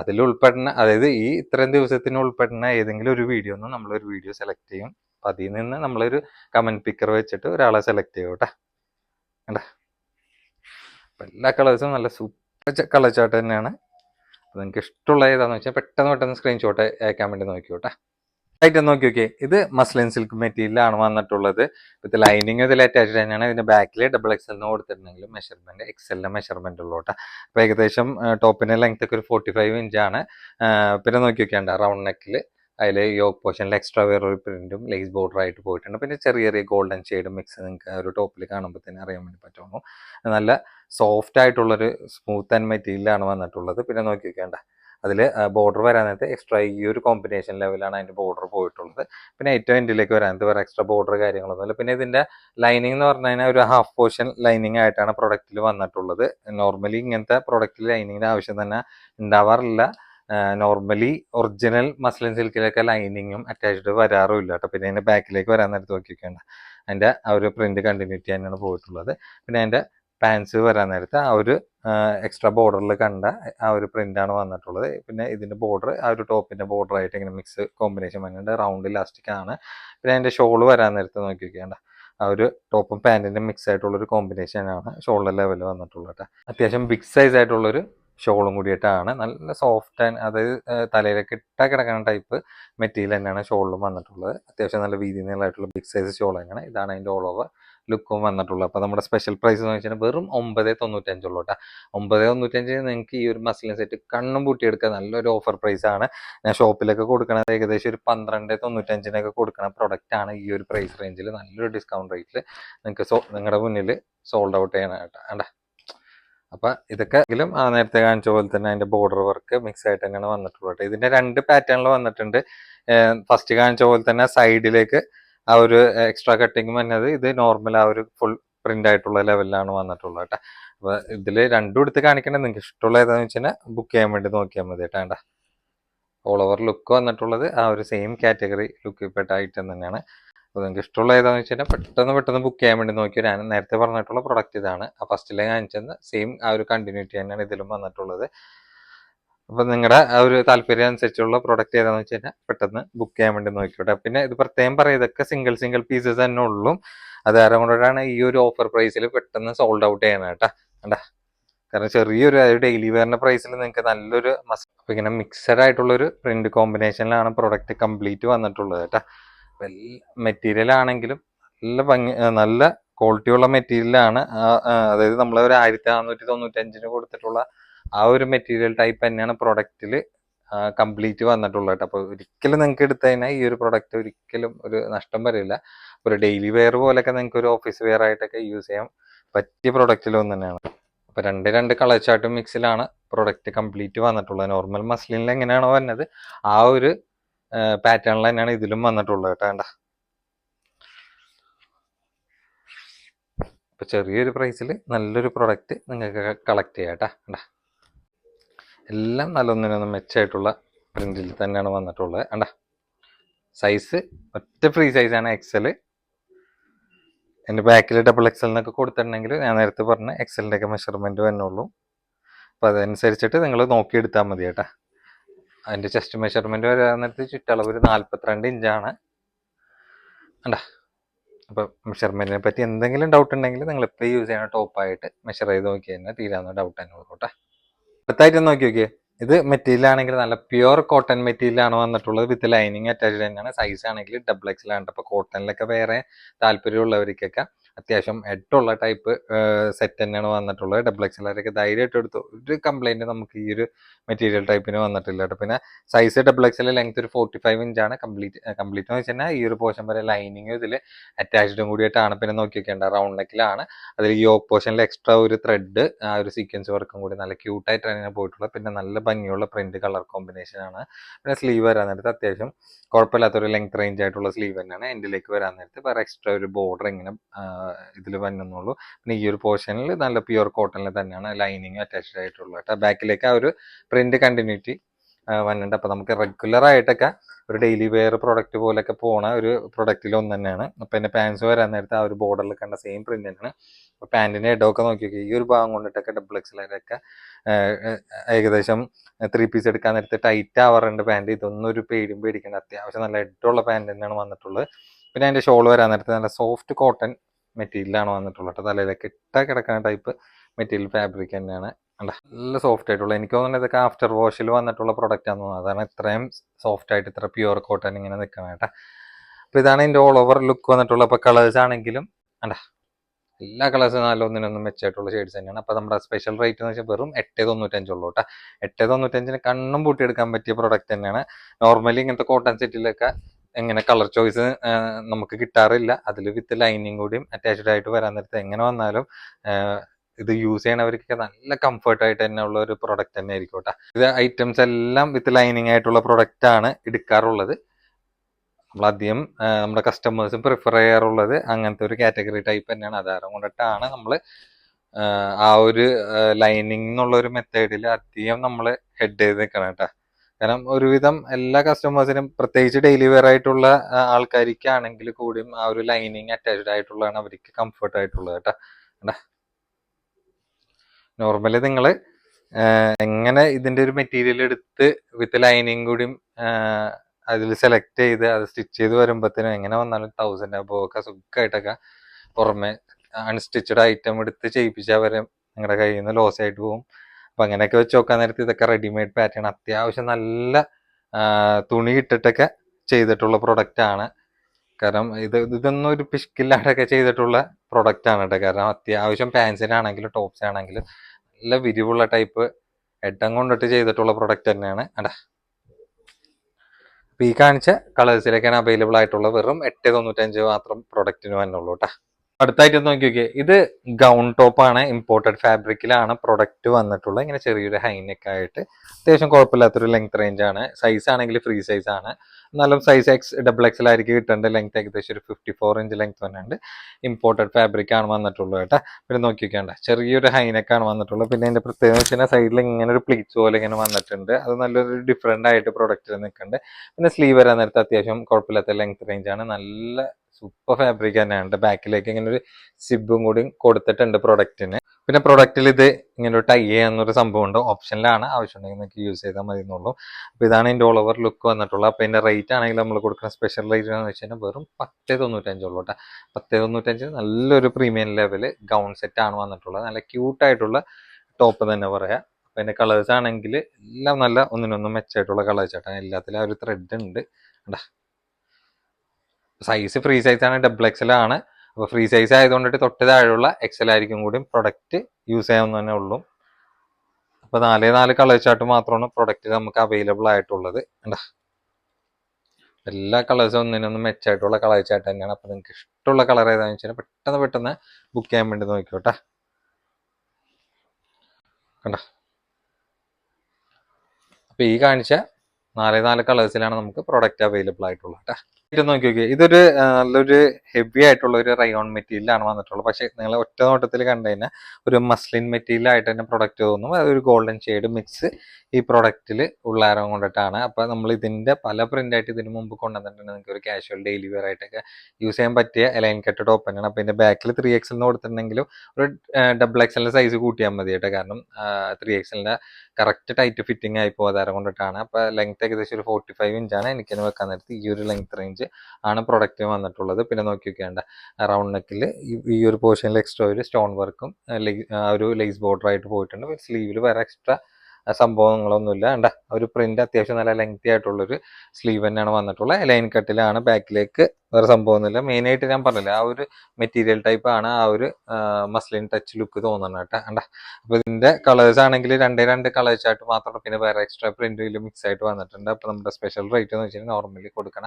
അതിൽ ഉൾപ്പെടുന്ന അതായത് ഈ ഇത്രയും ദിവസത്തിന് ഉൾപ്പെടുന്ന ഏതെങ്കിലും ഒരു വീഡിയോ നമ്മളൊരു വീഡിയോ സെലക്ട് ചെയ്യും. അപ്പം അതിൽ നിന്ന് നമ്മളൊരു കമന്റ് പിക്കർ വെച്ചിട്ട് ഒരാളെ സെലക്ട് ചെയ്യും കേട്ടോ കണ്ടാ? അപ്പം എല്ലാ കളേഴ്സും നല്ല സൂപ്പർ കളർ ചാർട്ട് തന്നെയാണ്. അപ്പോൾ നിങ്ങൾക്ക് ഇഷ്ടമുള്ള ഏതാണെന്ന് വെച്ചാൽ പെട്ടെന്ന് പെട്ടെന്ന് സ്ക്രീൻഷോട്ട് അയക്കാൻ വേണ്ടി നോക്കിയോട്ടെ. ആയിട്ട് നോക്കി നോക്കിയേ. ഇത് മസ്ലിൻ സിൽക്ക് മെറ്റീരിയലാണ് വന്നിട്ടുള്ളത്. ഇത് ലൈനിങ് ഇതിൽ അറ്റാച്ച്ഡ് തന്നെയാണ്. ഇതിന്റെ ബാക്കിൽ ഡബിൾ എക്സ് എല്ലിന് കൊടുത്തിട്ടുണ്ടെങ്കിൽ മെഷർമെന്റ് എക്സ് എല്ലിന്റെ മെഷർമെന്റ് ഉള്ളൂ കേട്ടോ. അപ്പോൾ ഏകദേശം ടോപ്പിന്റെ ലെങ്ത് ഒക്കെ ഒരു ഫോർട്ടി ഫൈവ് ഇഞ്ചാണ് പിന്നെ നോക്കി നോക്കിയാണ്ട റൗണ്ട് നെക്കിൽ അതിൽ യോക്ക് പോർഷനിൽ എക്സ്ട്രാ വേറൊരു പ്രിന്റും ലേസ് ബോർഡർ ആയിട്ട് പോയിട്ടുണ്ട്. പിന്നെ ചെറിയ ചെറിയ ഗോൾഡൻ ഷെയ്ഡ് മിക്സ് നിങ്ങൾക്ക് ഒരു ടോപ്പിൽ കാണുമ്പോൾ തന്നെ അറിയാൻ വേണ്ടി പറ്റുള്ളൂ നല്ല സോഫ്റ്റ് ആയിട്ടുള്ളൊരു സ്മൂത്ത് ആൻഡ് മെറ്റീരിയലാണ് വന്നിട്ടുള്ളത്. പിന്നെ നോക്കി വെക്കേണ്ട അതിൽ ബോർഡർ വരാൻ നേരത്തെ എക്സ്ട്രാ ഈ ഒരു കോമ്പിനേഷൻ ലെവലാണ് അതിന്റെ ബോർഡർ പോയിട്ടുള്ളത്. പിന്നെ ഏറ്റവും എൻഡിലേക്ക് വരാൻ നേരത്തെ വേറെ എക്സ്ട്രാ ബോർഡർ കാര്യങ്ങളൊന്നുമില്ല പിന്നെ ഇതിന്റെ ലൈനിങ് എന്ന് പറഞ്ഞു കഴിഞ്ഞാൽ ഒരു ഹാഫ് പോർഷൻ ലൈനിങ് ആയിട്ടാണ് പ്രൊഡക്റ്റിൽ വന്നിട്ടുള്ളത്. നോർമലി ഇങ്ങനത്തെ പ്രൊഡക്റ്റിൽ ലൈനിങ്ങിന്റെ ആവശ്യം തന്നെ ഉണ്ടാവാറില്ല. നോർമലി ഒറിജിനൽ മസ്ലിൻ സിൽക്കിലൊക്കെ ലൈനിങ്ങും അറ്റാച്ച്ഡ് വരാറുമില്ല കേട്ടോ. പിന്നെ അതിന്റെ ബാക്കിലേക്ക് വരാൻ നേരത്ത് നോക്കിക്കേണ്ട അതിന്റെ ആ ഒരു പ്രിന്റ് കണ്ടിന്യൂറ്റി തന്നെയാണ് പോയിട്ടുള്ളത്. പിന്നെ അതിന്റെ പാൻസ് വരാൻ നേരത്ത് ആ ഒരു എക്സ്ട്രാ ബോർഡറിൽ കണ്ട ആ ഒരു പ്രിന്റാണ് വന്നിട്ടുള്ളത്. പിന്നെ ഇതിന്റെ ബോർഡർ ആ ഒരു ടോപ്പിന്റെ ബോർഡർ ആയിട്ട് ഇങ്ങനെ മിക്സ് കോമ്പിനേഷൻ വന്നിട്ടുണ്ട്. റൗണ്ട് ഇലാസ്റ്റിക് ആണ്. പിന്നെ അതിന്റെ ഷോൾ വരാൻ നേരത്ത് നോക്കി നോക്കിയാണ്ട ആ ഒരു ടോപ്പും പാന്റിന്റെ മിക്സ് ആയിട്ടുള്ളൊരു കോമ്പിനേഷൻ ആണ്. ഷോൾഡർ ലെവൽ വന്നിട്ടുള്ളത് അത്യാവശ്യം ബിഗ് സൈസ് ആയിട്ടുള്ളൊരു ഷോളും കൂടിയിട്ടാണ്. നല്ല സോഫ്റ്റ് ആൻഡ് അതായത് തലയിലൊക്കെ ഇട്ടാൽ കിടക്കുന്ന ടൈപ്പ് മെറ്റീരിയൽ തന്നെയാണ് ഷോളിലും വന്നിട്ടുള്ളത്. അത്യാവശ്യം നല്ല വീതി നീളമായിട്ടുള്ള ബിഗ് സൈസ് ഷോൾ തന്നെയാണ്. ഇതാണ് അതിന്റെ ഓൾ ഓവർ ലുക്കും വന്നിട്ടുള്ളത്. അപ്പോൾ നമ്മുടെ സ്പെഷ്യൽ പ്രൈസ് എന്ന് വെച്ചാൽ വെറും ഒമ്പത് തൊണ്ണൂറ്റഞ്ചുള്ളൂ കേട്ടോ. ഒമ്പത് തൊണ്ണൂറ്റഞ്ച് നിങ്ങൾക്ക് ഈ ഒരു മസ്ലിൻ സെറ്റ് കണ്ണും പൂട്ടിയെടുക്കുക നല്ലൊരു ഓഫർ പ്രൈസ് ആണ്. ഞാൻ ഷോപ്പിലൊക്കെ കൊടുക്കണത് ഏകദേശം ഒരു പന്ത്രണ്ട് തൊണ്ണൂറ്റഞ്ചിനൊക്കെ കൊടുക്കുന്ന പ്രോഡക്റ്റ് ആണ് ഈ ഒരു പ്രൈസ് റേഞ്ചിൽ നല്ലൊരു ഡിസ്കൗണ്ട് റേറ്റിൽ നിങ്ങൾക്ക് സോ നിങ്ങളുടെ മുന്നിൽ സോൾഡ് ഔട്ട് ചെയ്യണം കേട്ടോ. അപ്പം ഇതൊക്കെ എങ്കിലും ആ നേരത്തെ കാണിച്ച പോലെ തന്നെ അതിന്റെ ബോർഡർ വർക്ക് മിക്സ് ആയിട്ട് അങ്ങനെ വന്നിട്ടുള്ളൂ കേട്ടോ. ഇതിന്റെ രണ്ട് പാറ്റേണിൽ വന്നിട്ടുണ്ട്. ഫസ്റ്റ് കാണിച്ച പോലെ തന്നെ സൈഡിലേക്ക് ആ ഒരു എക്സ്ട്രാ കട്ടിങ് വന്നത് ഇത് നോർമൽ ആ ഒരു ഫുൾ പ്രിന്റ് ആയിട്ടുള്ള ലെവലിലാണ് വന്നിട്ടുള്ളത് കേട്ടോ. അപ്പൊ ഇതിൽ രണ്ടും എടുത്ത് കാണിക്കണേ. നിങ്ങൾക്ക് ഇഷ്ടമുള്ള ഏതാന്ന് വെച്ചാൽ ബുക്ക് ചെയ്യാൻ വേണ്ടി നോക്കിയാൽ മതി കേട്ടോ ഓൾ ഓവർ ലുക്ക് വന്നിട്ടുള്ളത് ആ ഒരു സെയിം കാറ്റഗറി ലുക്ക് പെട്ട ഐറ്റം തന്നെയാണ്. അപ്പോൾ നിങ്ങൾക്ക് ഇഷ്ടമുള്ള ഏതാണെന്ന് വെച്ച് കഴിഞ്ഞാൽ പെട്ടെന്ന് പെട്ടെന്ന് ബുക്ക് ചെയ്യാൻ വേണ്ടി നോക്കിയാൽ ഞാൻ നേരത്തെ പറഞ്ഞിട്ടുള്ള പ്രൊഡക്റ്റ് ഇതാണ്. ആ ഫസ്റ്റിലെ കാണിച്ചെന്ന് സെയിം ആ ഒരു കണ്ടിന്യൂറ്റി തന്നെയാണ് ഇതിലും വന്നിട്ടുള്ളത്. അപ്പോൾ നിങ്ങളുടെ ആ ഒരു താല്പര്യം അനുസരിച്ചുള്ള പ്രൊഡക്റ്റ് ഏതാണെന്ന് വെച്ച് കഴിഞ്ഞാൽ പെട്ടെന്ന് ബുക്ക് ചെയ്യാൻ വേണ്ടി നോക്കിക്കോട്ടെ. പിന്നെ ഇത് പ്രത്യേകം പറയാം ഇതൊക്കെ സിംഗിൾ സിംഗിൾ പീസസ് തന്നെ ഉള്ളൂ. അത് കാരണം ഈ ഒരു ഓഫർ പ്രൈസിൽ പെട്ടെന്ന് സോൾഡ് ഔട്ട് ചെയ്യണം കേട്ടോ. കണ്ടാ? കാരണം ചെറിയൊരു ഡെയിലി വെയറിന്റെ പ്രൈസിൽ നിങ്ങൾക്ക് നല്ലൊരു മസ് ഇങ്ങനെ മിക്സഡ് ആയിട്ടുള്ളൊരു പ്രിന്റ് കോമ്പിനേഷനിലാണ് പ്രൊഡക്റ്റ് കംപ്ലീറ്റ് വന്നിട്ടുള്ളത് കേട്ടോ. മെറ്റീരിയൽ ആണെങ്കിലും നല്ല ഭംഗി നല്ല ക്വാളിറ്റിയുള്ള മെറ്റീരിയലാണ് അതായത് നമ്മൾ ഒരു ആയിരത്തി നാനൂറ്റി തൊണ്ണൂറ്റഞ്ചിന് കൊടുത്തിട്ടുള്ള ആ ഒരു മെറ്റീരിയൽ ടൈപ്പ് തന്നെയാണ് പ്രൊഡക്റ്റിൽ കംപ്ലീറ്റ് വന്നിട്ടുള്ളത് കേട്ടോ. അപ്പോൾ ഒരിക്കലും നിങ്ങൾക്ക് എടുത്തു കഴിഞ്ഞാൽ ഈ ഒരു പ്രൊഡക്റ്റ് ഒരിക്കലും ഒരു നഷ്ടം വരില്ല. ഒരു ഡെയിലി വെയർ പോലെയൊക്കെ നിങ്ങൾക്ക് ഒരു ഓഫീസ് വെയർ ആയിട്ടൊക്കെ യൂസ് ചെയ്യാൻ പറ്റിയ പ്രൊഡക്റ്റിൽ ഒന്ന് തന്നെയാണ്. അപ്പോൾ രണ്ട് രണ്ട് കളർ ചാർട്ടും മിക്സിലാണ് പ്രൊഡക്റ്റ് കംപ്ലീറ്റ് വന്നിട്ടുള്ളത്. നോർമൽ മസ്ലിനിൽ എങ്ങനെയാണോ വന്നത് ആ ഒരു പാറ്റേണിൽ തന്നെയാണ് ഇതിലും വന്നിട്ടുള്ളത് കേട്ടോ വേണ്ട ചെറിയൊരു പ്രൈസിൽ നല്ലൊരു പ്രൊഡക്റ്റ് നിങ്ങൾക്ക് കളക്ട് ചെയ്യാം കേട്ടാ എല്ലാം നല്ലൊന്നിനൊന്നും മെച്ചമായിട്ടുള്ള പ്രിന്റിൽ തന്നെയാണ് വന്നിട്ടുള്ളത് കണ്ടാ. സൈസ് ഒറ്റ ഫ്രീ സൈസാണ് എക്സൽ എന്റെ ബാക്കിൽ ഡബിൾ എക്സൽ എന്നൊക്കെ കൊടുത്തിട്ടുണ്ടെങ്കിൽ ഞാൻ നേരത്തെ പറഞ്ഞ എക്സലിന്റെയൊക്കെ മെഷർമെന്റ് വന്നുള്ളൂ അപ്പോൾ അതനുസരിച്ചിട്ട് നിങ്ങൾ നോക്കിയെടുത്താൽ മതി കേട്ടോ. അതിന്റെ ചെസ്റ്റ് മെഷർമെന്റ് വരെ വന്നിട്ട് ചുറ്റളവ് ഒരു നാൽപ്പത്തിരണ്ട് ഇഞ്ചാണ് അല്ല അപ്പോൾ മെഷർമെന്റിനെ പറ്റി എന്തെങ്കിലും ഡൗട്ട് ഉണ്ടെങ്കിൽ നിങ്ങൾ ഇപ്പോൾ യൂസ് ചെയ്യുന്ന ടോപ്പായിട്ട് മെഷർ ചെയ്ത് നോക്കി കഴിഞ്ഞാൽ തീരാവുന്ന ഡൗട്ട് തന്നെ ഉള്ളൂ കേട്ടോ. അടുത്തായിട്ട് നോക്കി നോക്കിയേ. ഇത് മെറ്റീരിയൽ ആണെങ്കിൽ നല്ല പ്യുവർ കോട്ടൺ മെറ്റീരിയൽ ആണ് വന്നിട്ടുള്ളത്. വിത്ത് ലൈനിങ് അറ്റാച്ച്ഡ് തന്നെയാണ്. സൈസ് ആണെങ്കിൽ ഡബിൾ എക്സലാണ് അപ്പോൾ കോട്ടണിലൊക്കെ വേറെ താല്പര്യമുള്ളവർക്കൊക്കെ അത്യാവശ്യം എട്ടുള്ള ടൈപ്പ് സെറ്റ് തന്നെയാണ് വന്നിട്ടുള്ളത്. ഡബിൾ എക്സ് എല്ലാവരൊക്കെ ധൈര്യമായിട്ട് എടുത്തു. ഒരു കംപ്ലൈന്റ് നമുക്ക് ഈ ഒരു മെറ്റീരിയൽ ടൈപ്പിന് വന്നിട്ടില്ല കേട്ടോ. പിന്നെ സൈസ് ഡബിൾ എക്സ് എല്ലാം ലെങ്ത് ഒരു ഫോർട്ടി ഫൈവ് ഇഞ്ചാണ് കംപ്ലീറ്റ് കംപ്ലീറ്റ് എന്ന് വെച്ച് കഴിഞ്ഞാൽ ഈ ഒരു പോർഷൻ വരെ ലൈനിങ് ഇതിൽ അറ്റാച്ച്ഡും കൂടിയിട്ടാണ് പിന്നെ നോക്കി വെക്കേണ്ട റൗണ്ട് നെക്കിലാണ് അതിൽ ഈ ഓപ്പോഷനിൽ എക്സ്ട്രാ ഒരു ത്രെഡ് ആ ഒരു സീക്വൻസ് വർക്കും കൂടി നല്ല ക്യൂട്ടായിട്ടാണ് ഇങ്ങനെ പോയിട്ടുള്ളത്. പിന്നെ നല്ല ഭംഗിയുള്ള പ്രിന്റ് കളർ കോമ്പിനേഷൻ ആണ്. പിന്നെ സ്ലീവ് വരാൻ നേരത്ത് അത്യാവശ്യം കുഴപ്പമില്ലാത്തൊരു ലെങ്ത് റേഞ്ച് ആയിട്ടുള്ള സ്ലീവ് തന്നെയാണ്. എൻഡിലേക്ക് വരാൻ നേരത്ത് വേറെ എക്സ്ട്രാ ഒരു ബോർഡർ ഇങ്ങനെ ഇതിൽ വന്നുള്ളൂ പിന്നെ ഈ ഒരു പോർഷനിൽ നല്ല പ്യുവർ കോട്ടണിൽ തന്നെയാണ് ലൈനിങ് അറ്റാച്ച്ഡ് ആയിട്ടുള്ളത് കേട്ടോ. ബാക്കിലേക്ക് ആ ഒരു പ്രിന്റ് കണ്ടിന്യൂറ്റി വന്നിട്ടുണ്ട്. അപ്പോൾ നമുക്ക് റെഗുലർ ആയിട്ടൊക്കെ ഒരു ഡെയിലി വെയർ പ്രൊഡക്റ്റ് പോലെയൊക്കെ പോണ ഒരു പ്രൊഡക്റ്റിൽ ഒന്ന് തന്നെയാണ്. അപ്പം എന്റെ പാൻസ് വരാൻ നേരത്തെ ആ ഒരു ബോർഡറിൽ കണ്ട സെയിം പ്രിന്റ് തന്നെയാണ്. അപ്പോൾ പാന്റിന്റെ ഇടമൊക്കെ നോക്കി നോക്കി ഈ ഒരു ഭാഗം കൊണ്ടിട്ടൊക്കെ ഡബിൾ എക്സലൊക്കെ ഏകദേശം ത്രീ പീസ് എടുക്കാൻ നേരത്തെ ടൈറ്റ് ആവാറുണ്ട് പാന്റ് ഇതൊന്നും ഒരു പേടിയും പേടിക്കേണ്ട. അത്യാവശ്യം നല്ല ഇട്ടുള്ള പാന്റ് തന്നെയാണ് വന്നിട്ടുള്ളത്. പിന്നെ അതിന്റെ ഷോൾ വരാൻ നേരത്തെ നല്ല സോഫ്റ്റ് കോട്ടൺ മെറ്റീരിയലാണ് വന്നിട്ടുള്ളത്. കേട്ടോ. തലയിലൊക്കെ ഇട്ട കിടക്കുന്ന ടൈപ്പ് മെറ്റീരിയൽ ഫാബ്രിക് തന്നെയാണ്. അല്ല നല്ല സോഫ്റ്റ് ആയിട്ടുള്ള എനിക്ക് തോന്നുന്നത് ഇതൊക്കെ ആഫ്റ്റർ വാഷിൽ വന്നിട്ടുള്ള പ്രൊഡക്റ്റ് ആണെന്ന് തോന്നുന്നത് അതാണ് ഇത്രയും സോഫ്റ്റ് ആയിട്ട് ഇത്ര പ്യുവർ കോട്ടൺ ഇങ്ങനെ നിൽക്കണം കേട്ടോ. അപ്പോൾ ഇതാണ് ഇതിന്റെ ഓൾ ഓവർ ലുക്ക് വന്നിട്ടുള്ള. അപ്പോൾ കളേഴ്സ് ആണെങ്കിലും അല്ല എല്ലാ കളേഴ്സും നല്ല ഒന്നിനൊന്നും മെച്ചമായിട്ടുള്ള ഷെയ്ഡ്സ് തന്നെയാണ്. അപ്പോൾ നമ്മുടെ സ്പെഷ്യൽ റേറ്റ് എന്ന് വെച്ചാൽ വെറും എട്ട് തൊണ്ണൂറ്റഞ്ചുള്ളൂ കേട്ടോ. എട്ട് തൊണ്ണൂറ്റഞ്ചിന് കണ്ണും പൂട്ടിയെടുക്കാൻ പറ്റിയ പ്രൊഡക്റ്റ് തന്നെയാണ്. നോർമലി ഇങ്ങനത്തെ കോട്ടൺ സെറ്റിലൊക്കെ എങ്ങനെ കളർ ചോയ്സ് നമുക്ക് കിട്ടാറില്ല. അതിൽ വിത്ത് ലൈനിങ് കൂടിയും അറ്റാച്ച്ഡ് ആയിട്ട് വരാൻ നേരത്ത് എങ്ങനെ വന്നാലും ഇത് യൂസ് ചെയ്യണവർക്കൊക്കെ നല്ല കംഫർട്ട് ആയിട്ട് തന്നെ ഉള്ള ഒരു പ്രൊഡക്റ്റ് തന്നെ ആയിരിക്കും കേട്ടോ ഇത് ഐറ്റംസ് എല്ലാം വിത്ത് ലൈനിങ് ആയിട്ടുള്ള പ്രൊഡക്റ്റ് ആണ് എടുക്കാറുള്ളത്. നമ്മളധികം നമ്മുടെ കസ്റ്റമേഴ്സും പ്രിഫർ ചെയ്യാറുള്ളത് അങ്ങനത്തെ ഒരു കാറ്റഗറി ടൈപ്പ് തന്നെയാണ്. അതാരം കൊണ്ടിട്ടാണ് നമ്മൾ ആ ഒരു ലൈനിങ് എന്നുള്ള ഒരു മെത്തേഡിൽ അധികം നമ്മൾ ഹെഡ് ചെയ്ത് നിൽക്കണം കേട്ടോ കാരണം ഒരുവിധം എല്ലാ കസ്റ്റമേഴ്സിനും പ്രത്യേകിച്ച് ഡെയിലി വെയർ ആയിട്ടുള്ള ആൾക്കാർക്കാണെങ്കിൽ കൂടിയും ആ ഒരു ലൈനിങ് അറ്റാച്ച്ഡ് ആയിട്ടുള്ളതാണ് അവർക്ക് കംഫർട്ട് ആയിട്ടുള്ളത് കേട്ടോ. നോർമലി നിങ്ങൾ എങ്ങനെ ഇതിന്റെ ഒരു മെറ്റീരിയൽ എടുത്ത് വിത്ത് ലൈനിങ് കൂടിയും അതിൽ സെലക്ട് ചെയ്ത് അത് സ്റ്റിച്ച് ചെയ്ത് വരുമ്പോഴത്തേനും എങ്ങനെ വന്നാലും തൗസൻഡ് അബോ ഒക്കെ സുഖമായിട്ടൊക്കെ പുറമെ അൺസ്റ്റിച്ചഡ് ഐറ്റം എടുത്ത് ചെയ്യിപ്പിച്ചാൽ വരെ നിങ്ങളുടെ കയ്യിൽ നിന്ന് ലോസ് ആയിട്ട് പോകും അപ്പൊ അങ്ങനെയൊക്കെ വെച്ച് നോക്കാൻ നേരത്ത് ഇതൊക്കെ റെഡിമെയ്ഡ് പാറ്റേൺ അത്യാവശ്യം നല്ല തുണി ഇട്ടിട്ടൊക്കെ ചെയ്തിട്ടുള്ള പ്രൊഡക്റ്റ് ആണ്. കാരണം ഇത് ഇതൊന്നും ഒരു പിഷ്കില്ലാണ്ടൊക്കെ ചെയ്തിട്ടുള്ള ആണ് കേട്ടോ കാരണം അത്യാവശ്യം പാൻസിനാണെങ്കിലും ടോപ്സിനാണെങ്കിലും നല്ല വിരിവുള്ള ടൈപ്പ് എട്ടം കൊണ്ടിട്ട് ചെയ്തിട്ടുള്ള പ്രൊഡക്റ്റ് തന്നെയാണ്. അടാ ഈ കാണിച്ച കളേഴ്സിലേക്കാണ് അവൈലബിൾ ആയിട്ടുള്ള വെറും എട്ട് തൊണ്ണൂറ്റഞ്ച് മാത്രം പ്രൊഡക്റ്റിന് വന്നുള്ളൂ കേട്ടോ അടുത്തായിട്ട് നോക്കി നോക്കിയേ ഇത് ഗൗൺ ടോപ്പ് ആണ് ഇമ്പോർട്ടഡ് ഫാബ്രിക്കിലാണ് പ്രൊഡക്റ്റ് വന്നിട്ടുള്ളത്. ഇങ്ങനെ ചെറിയൊരു ഹൈനെക്ക് ആയിട്ട്. അത്യാവശ്യം കുഴപ്പമില്ലാത്തൊരു ലെങ്ത് റേഞ്ച് ആണ്. സൈസ് ആണെങ്കിൽ ഫ്രീ സൈസ് ആണ്. എന്നാലും സൈസ് എക്സ് ഡബിൾ എക്സ് ആയിരിക്കും കിട്ടേണ്ടത്. ലെങ്ത് ഏകദേശം ഒരു ഫിഫ്റ്റി ഫോർ ഇഞ്ച് ലെങ്ത് വന്നിട്ടുണ്ട് ഇമ്പോർട്ടഡ് ഫാബ്രിക് ആണ് വന്നിട്ടുള്ളത് കേട്ടോ. പിന്നെ നോക്കി നോക്കിയാണ്ട ചെറിയൊരു ഹൈനെക്ക് ആണ് വന്നിട്ടുള്ളത്. പിന്നെ അതിന്റെ പ്രത്യേകത എന്ന് വെച്ചാൽ സൈഡിൽ ഇങ്ങനെ ഒരു പ്ലീറ്റ്സ് പോലെ ഇങ്ങനെ വന്നിട്ടുണ്ട്. അത് നല്ലൊരു ഡിഫറെന്റ് ആയിട്ട് പ്രൊഡക്റ്റിൽ നിൽക്കുന്നുണ്ട്. പിന്നെ സ്ലീവ് വരാൻ നേരത്തെ അത്യാവശ്യം കുഴപ്പമില്ലാത്ത ലെങ്ത് റേഞ്ച് ആണ്. നല്ല സൂപ്പർ ഫാബ്രിക് തന്നെയാണ്. ബാക്കിലേക്ക് ഇങ്ങനെ ഒരു സിബും കൂടി കൊടുത്തിട്ടുണ്ട് പ്രൊഡക്റ്റിന് പിന്നെ പ്രൊഡക്റ്റിൽ ഇത് ഇങ്ങനെ ഒരു ടൈ എന്നൊരു സംഭവം ഉണ്ട് ഓപ്ഷനിലാണ് ആവശ്യമുണ്ടെങ്കിൽ നിങ്ങൾക്ക് യൂസ് ചെയ്താൽ മതി എന്നുള്ളൂ. അപ്പോൾ ഇതാണ് ഇതിന്റെ ഓൾ ഓവർ ലുക്ക് വന്നിട്ടുള്ളത്. അപ്പോൾ ഇതിന്റെ റേറ്റ് ആണെങ്കിൽ നമ്മൾ കൊടുക്കുന്ന സ്പെഷ്യൽ റേറ്റ് എന്ന് വെച്ചാൽ വെറും പത്തേ തൊണ്ണൂറ്റഞ്ചുള്ളൂ കേട്ടോ പത്തേ തൊണ്ണൂറ്റഞ്ച് നല്ലൊരു പ്രീമിയം ലെവൽ ഗൗൺ സെറ്റ് ആണ് വന്നിട്ടുള്ളത്. നല്ല ക്യൂട്ടായിട്ടുള്ള ടോപ്പ് തന്നെ പറയാം. അപ്പൊ അതിന്റെ കളേഴ്സ് ആണെങ്കിൽ എല്ലാം നല്ല ഒന്നിനൊന്നും മെച്ചമായിട്ടുള്ള കളേഴ്സ് ആയിട്ടാണ് എല്ലാത്തിലും ആ ഒരു ത്രെഡ് ഉണ്ട്. കണ്ടാ. സൈസ് ഫ്രീ സൈസ് ആണ് ഡബിൾ എക്സൽ ആണ്. അപ്പോൾ ഫ്രീ സൈസ് ആയതുകൊണ്ടിട്ട് തൊട്ട് താഴെയുള്ള എക്സൽ ആയിരിക്കും കൂടി പ്രൊഡക്റ്റ് യൂസ് ചെയ്യാവുന്ന തന്നെ ഉള്ളൂ. അപ്പോൾ നാലേ നാല് കളർ ചാർട്ട് മാത്രമാണ് പ്രൊഡക്റ്റ് നമുക്ക് അവൈലബിൾ ആയിട്ടുള്ളത്. കണ്ടാ? എല്ലാ കളേഴ്സും ഒന്നിനൊന്നും മെച്ചമായിട്ടുള്ള കളർ ചാർട്ട് തന്നെയാണ്. അപ്പോൾ നിങ്ങൾക്ക് ഇഷ്ടമുള്ള കളർ ഏതാണെന്ന് വെച്ചാൽ പെട്ടെന്ന് പെട്ടെന്ന് ബുക്ക് ചെയ്യാൻ വേണ്ടി നോക്കിക്കോട്ടെ കണ്ടോ? അപ്പോൾ ഈ കാണിച്ച നാലേ നാല് കളേഴ്സിലാണ് നമുക്ക് പ്രൊഡക്റ്റ് അവൈലബിൾ ആയിട്ടുള്ളത് കേട്ടോ ഇത് നോക്കി നോക്കി ഇതൊരു നല്ലൊരു ഹെവി ആയിട്ടുള്ള ഒരു റയോൺ മെറ്റീരിയലാണ് വന്നിട്ടുള്ളത്. പക്ഷെ നിങ്ങൾ ഒറ്റ നോട്ടത്തിൽ കണ്ടു ഒരു മസ്ലിൻ മെറ്റീരിയൽ ആയിട്ട് തന്നെ പ്രൊഡക്റ്റ് തോന്നും. അതൊരു ഗോൾഡൻ ഷെയ്ഡ് മിക്സ് ഈ പ്രൊഡക്റ്റിൽ ഉള്ളാരം കൊണ്ടിട്ടാണ്. അപ്പോൾ നമ്മൾ ഇതിന്റെ പല പ്രിന്റ് ആയിട്ട് ഇതിന് മുമ്പ് കൊണ്ടുവന്നിട്ടുണ്ട്. നിങ്ങൾക്ക് ഒരു കാഷ്വൽ ഡെയിലി വെയർ ആയിട്ടൊക്കെ യൂസ് ചെയ്യാൻ പറ്റിയ എലൈൻ കട്ട് ടോപ്പ് തന്നെയാണ് അപ്പോൾ ഇതിന്റെ ബാക്കിൽ ത്രീ എക്സലിന് കൊടുത്തിട്ടുണ്ടെങ്കിലും ഒരു ഡബിൾ എക്സലിന്റെ സൈസ് കൂട്ടിയാൽ മതി കേട്ടോ. കാരണം ത്രീ എക്സലിന്റെ കറക്റ്റ് ടൈറ്റ് ഫിറ്റിംഗ് ആയി പോകാതാരം കൊണ്ടിട്ടാണ്. അപ്പോൾ ലെങ്ത് ഏകദേശം ഒരു ഫോർട്ടി ഫൈവ് ഇഞ്ചാണ് എനിക്കതിന് വെക്കാൻ നേരത്ത് ഈ ഒരു ലെങ്ത് റേഞ്ച് ആണ് പ്രൊഡക്റ്റ് വന്നിട്ടുള്ളത്. പിന്നെ നോക്കി വെക്കേണ്ട റൗണ്ട് നെക്കിൽ ഈ ഒരു പോർഷനിൽ എക്സ്ട്രാ ഒരു സ്റ്റോൺ വർക്കും ഒരു ലേസ് ബോർഡർ ആയിട്ട് പോയിട്ടുണ്ട്. സ്ലീവിൽ വേറെ എക്സ്ട്രാ സംഭവങ്ങളൊന്നുമില്ല. കണ്ട ഒരു പ്രിന്റ് അത്യാവശ്യം നല്ല ലെങ്തി ആയിട്ടുള്ളൊരു സ്ലീവ് തന്നെയാണ് വന്നിട്ടുള്ളത് ലൈൻ കട്ടിലാണ് ബാക്കിലേക്ക് വേറെ സംഭവമൊന്നുമില്ല. മെയിൻ ആയിട്ട് ഞാൻ പറഞ്ഞില്ല ആ ഒരു മെറ്റീരിയൽ ടൈപ്പ് ആണ് ആ ഒരു മസ്ലിൻ ടച്ച് ലുക്ക് തോന്നുന്നത് കേട്ടോ. കണ്ട അപ്പൊ ഇതിന്റെ കളേഴ്സ് ആണെങ്കിൽ രണ്ടേ രണ്ട് കളേഴ്സ് ആയിട്ട് മാത്രം പിന്നെ വേറെ എക്സ്ട്രാ പ്രിന്റിൽ മിക്സ് ആയിട്ട് വന്നിട്ടുണ്ട്. അപ്പൊ നമ്മുടെ സ്പെഷ്യൽ റേറ്റ് എന്ന് വെച്ചാൽ നോർമലി കൊടുക്കണ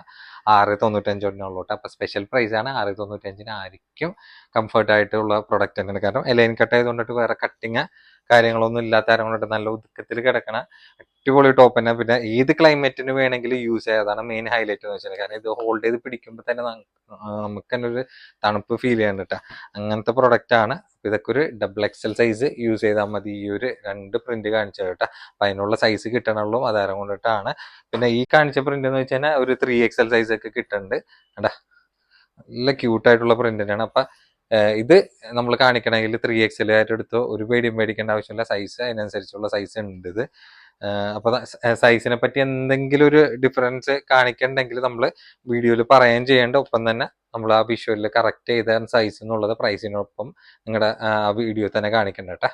ആറ് തൊണ്ണൂറ്റഞ്ചോടിനെ ഉള്ളൂ കേട്ടോ. അപ്പൊ സ്പെഷ്യൽ പ്രൈസ് ആണ് ആറ് തൊണ്ണൂറ്റഞ്ചിന് ആയിരിക്കും കംഫർട്ടായിട്ടുള്ള പ്രൊഡക്റ്റ് തന്നെയാണ്. കാരണം എലൈൻ കട്ട് ആയതുകൊണ്ടിട്ട് വേറെ കട്ടിങ് കാര്യങ്ങളൊന്നും ഇല്ലാത്ത കാരണം നല്ല ഒതുക്കത്തിൽ കിടക്കണ അടിപൊളി ടോപ്പ് തന്നെ പിന്നെ ഏത് ക്ലൈമറ്റിന് വേണമെങ്കിലും യൂസ് ചെയ്യാം. അതാണ് മെയിൻ ഹൈലൈറ്റ് എന്ന് വെച്ചാൽ കാരണം ഇത് ഹോൾഡ് ചെയ്ത് പിടിക്കുമ്പോൾ തന്നെ നമുക്ക് തന്നെ ഒരു തണുപ്പ് ഫീൽ ചെയ്യാൻ കേട്ടോ. അങ്ങനത്തെ പ്രൊഡക്റ്റ് ആണ്. ഇതൊക്കെ ഒരു ഡബിൾ എക്സൽ സൈസ് യൂസ് ചെയ്താൽ മതി. ഈ ഒരു രണ്ട് പ്രിന്റ് കാണിച്ചത് കേട്ടോ. അപ്പൊ അതിനുള്ള സൈസ് കിട്ടണുള്ളൂ. അതാരം കൊണ്ടിട്ടാണ്. പിന്നെ ഈ കാണിച്ച പ്രിന്റ് എന്ന് വെച്ചാൽ ഒരു ത്രീ എക്സൽ സൈസ് ഒക്കെ കിട്ടുന്നുണ്ട് കേട്ടാ നല്ല ക്യൂട്ടായിട്ടുള്ള പ്രിന്റ് തന്നെയാണ്. അപ്പൊ ഇത് നമ്മൾ കാണിക്കണമെങ്കിൽ ത്രീ എക്സൽ ആയിട്ട് എടുത്തോ ഒരു പേടിയും പേടിക്കേണ്ട ആവശ്യമില്ല. സൈസ് അതിനനുസരിച്ചുള്ള സൈസ് ഉണ്ട് ഇത്. അപ്പൊ സൈസിനെ പറ്റി എന്തെങ്കിലും ഒരു ഡിഫറൻസ് കാണിക്കണ്ടെങ്കിൽ നമ്മൾ വീഡിയോയിൽ പറയുകയും ചെയ്യേണ്ട. ഒപ്പം തന്നെ നമ്മൾ ആ വിഷ്വലിൽ കറക്റ്റ് ചെയ്ത സൈസ് എന്നുള്ളത് പ്രൈസിനൊപ്പം നിങ്ങളുടെ ആ വീഡിയോ തന്നെ കാണിക്കണ്ട കേട്ടോ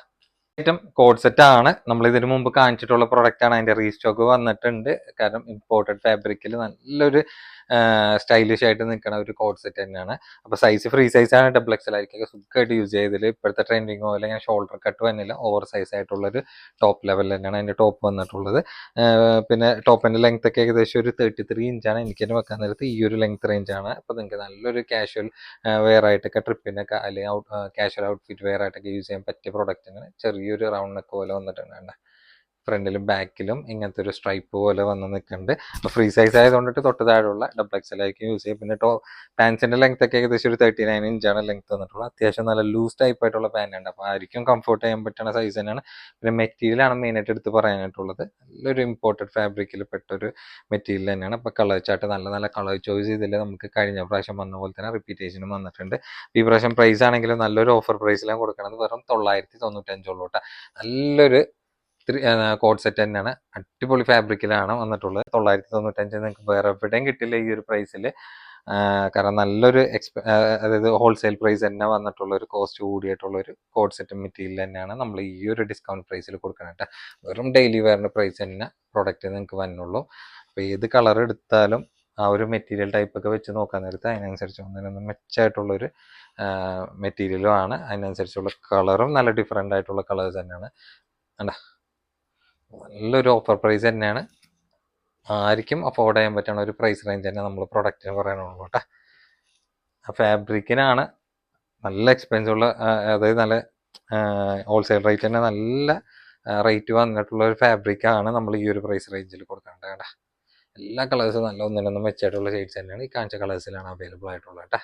കോഡ് സെറ്റ് ആണ്. നമ്മൾ ഇതിനു മുമ്പ് കാണിച്ചിട്ടുള്ള പ്രൊഡക്റ്റ് ആണ്. അതിന്റെ റീസ്റ്റോക്ക് വന്നിട്ടുണ്ട്. കാരണം ഇമ്പോർട്ടഡ് ഫാബ്രിക്കിൽ നല്ലൊരു സ്റ്റൈലിഷ് ആയിട്ട് നിൽക്കുന്ന ഒരു കോഡ് സെറ്റ് തന്നെയാണ്. അപ്പൊ സൈസ് ഫ്രീ സൈസ് ആണ് ഡബിൾ എക്സൽ ആയിരിക്കും. സുഖമായിട്ട് യൂസ് ചെയ്തതിൽ ഇപ്പോഴത്തെ ട്രെൻഡിങ് പോലെ ഞാൻ ഷോൾഡർ കട്ട് വന്നില്ല. ഓവർ സൈസ് ആയിട്ടുള്ള ഒരു ടോപ്പ് ലെവൽ തന്നെയാണ് അതിന്റെ ടോപ്പ് വന്നിട്ടുള്ളത്. പിന്നെ ടോപ്പിന്റെ ലെങ്ത് ഒക്കെ ഏകദേശം ഒരു തേർട്ടി ത്രീ ഇഞ്ചാണ് എനിക്ക് തന്നെ വെക്കാൻ നേരത്ത് ഈ ഒരു ലെങ്ത് റേഞ്ച് ആണ്. അപ്പൊ നിങ്ങൾക്ക് നല്ലൊരു കാഷ്വൽ വെയർ ആയിട്ടൊക്കെ ട്രിപ്പിനൊക്കെ അല്ലെങ്കിൽ ഔട്ട് കാഷ്വൽ ഔട്ട്ഫിറ്റ് വെയർ ആയിട്ടൊക്കെ യൂസ് ചെയ്യാൻ പറ്റിയ പ്രൊഡക്റ്റ് ചെറിയൊരു റൗണ്ട് നെക്ക് പോലെ വന്നിട്ടുണ്ട്? ഫ്രണ്ടിലും ബാക്കിലും ഇങ്ങനത്തെ ഒരു സ്ട്രൈപ്പ് പോലെ വന്ന് നിൽക്കുന്നുണ്ട് അപ്പോൾ ഫ്രീ സൈസ് ആയതുകൊണ്ടിട്ട് തൊട്ട് താഴെയുള്ള ഡബിൾ എക്സൽ ആയിരിക്കും യൂസ് ചെയ്യും പിന്നെ ടോ പാൻസിന്റെ ലെങ്ത് ഒക്കെ ഏകദേശം ഒരു തേർട്ടി നയൻ ഇഞ്ചാണ് ലെങ്ത് വന്നിട്ടുള്ളത് അത്യാവശ്യം നല്ല ലൂസ് ടൈപ്പ് ആയിട്ടുള്ള പാന്റ് ഉണ്ട് അപ്പോൾ ആയിരിക്കും കംഫർട്ട് ചെയ്യാൻ പറ്റുന്ന സൈസ് തന്നെയാണ്. പിന്നെ മെറ്റീരിയലാണ് മെയിനായിട്ട് എടുത്ത് പറയാനായിട്ടുള്ളത്. നല്ലൊരു ഇമ്പോർട്ടഡ് ഫാബ്രിക്കിൽ പെട്ടൊരു മെറ്റീരിയൽ തന്നെയാണ്. അപ്പോൾ കളർ ചാർട്ട് നല്ല നല്ല കളർ ചോയ്സ് ചെയ്തില്ല നമുക്ക് കഴിഞ്ഞ പ്രാവശ്യം വന്ന പോലെ തന്നെ റിപ്പീറ്റേഷനും വന്നിട്ടുണ്ട്. ഈ പ്രാവശ്യം പ്രൈസ് ആണെങ്കിലും നല്ലൊരു ഓഫർ പ്രൈസിലാണ് കൊടുക്കണത് വെറും തൊള്ളായിരത്തി തൊണ്ണൂറ്റഞ്ചുള്ളൂ കേട്ടോ. നല്ലൊരു കോഡ് സെറ്റ് തന്നെയാണ്. അടിപൊളി ഫാബ്രിക്കിലാണ് വന്നിട്ടുള്ളത്. തൊള്ളായിരത്തി തൊണ്ണൂറ്റഞ്ച് നിങ്ങൾക്ക് വേറെ എവിടെയും കിട്ടില്ല ഈ ഒരു പ്രൈസിൽ കാരണം നല്ലൊരു എക്സ്പെ അതായത് ഹോൾസെയിൽ പ്രൈസ് തന്നെ വന്നിട്ടുള്ള ഒരു കോസ്റ്റ് കൂടിയിട്ടുള്ള ഒരു കോഡ് സെറ്റ് മെറ്റീരിയൽ തന്നെയാണ് നമ്മൾ ഈ ഒരു ഡിസ്കൗണ്ട് പ്രൈസിൽ കൊടുക്കണം കേട്ടോ. വെറും ഡെയിലി വെയറിന്റെ പ്രൈസ് തന്നെ പ്രോഡക്റ്റ് നിങ്ങൾക്ക് വന്നുള്ളൂ. അപ്പോൾ ഏത് കളർ എടുത്താലും ആ ഒരു മെറ്റീരിയൽ ടൈപ്പ് ഒക്കെ വെച്ച് നോക്കാൻ നേരത്ത് അതിനനുസരിച്ച് ഒന്നിനൊന്ന് മെച്ചമായിട്ടുള്ളൊരു മെറ്റീരിയലും ആണ്. അതിനനുസരിച്ചുള്ള കളറും നല്ല ഡിഫറെന്റ് ആയിട്ടുള്ള കളേഴ്സ് തന്നെയാണ്. കണ്ട? നല്ലൊരു ഓഫർ പ്രൈസ് തന്നെയാണ്. ആർക്കും അഫോർഡ് ചെയ്യാൻ പറ്റുന്ന ഒരു പ്രൈസ് റേഞ്ച് തന്നെ നമ്മൾ പ്രൊഡക്റ്റിന് പറയാനുള്ളൂ കേട്ടോ. ഫാബ്രിക്കിനാണ് നല്ല എക്സ്പെൻസുള്ള അതായത് നല്ല ഹോൾസെയിൽ റേറ്റ് തന്നെ നല്ല റേറ്റ് വന്നിട്ടുള്ള ഒരു ഫാബ്രിക്കാണ് നമ്മൾ ഈ ഒരു പ്രൈസ് റേഞ്ചിൽ കൊടുക്കേണ്ടത് കേട്ടോ. എല്ലാ കളേഴ്സും നല്ല ഒന്നിനൊന്നും മെച്ചമായിട്ടുള്ള ഷെയ്ഡ്സ് തന്നെയാണ്. ഈ കാണിച്ച കളേഴ്സിലാണ് അവൈലബിൾ ആയിട്ടുള്ളത് കേട്ടോ.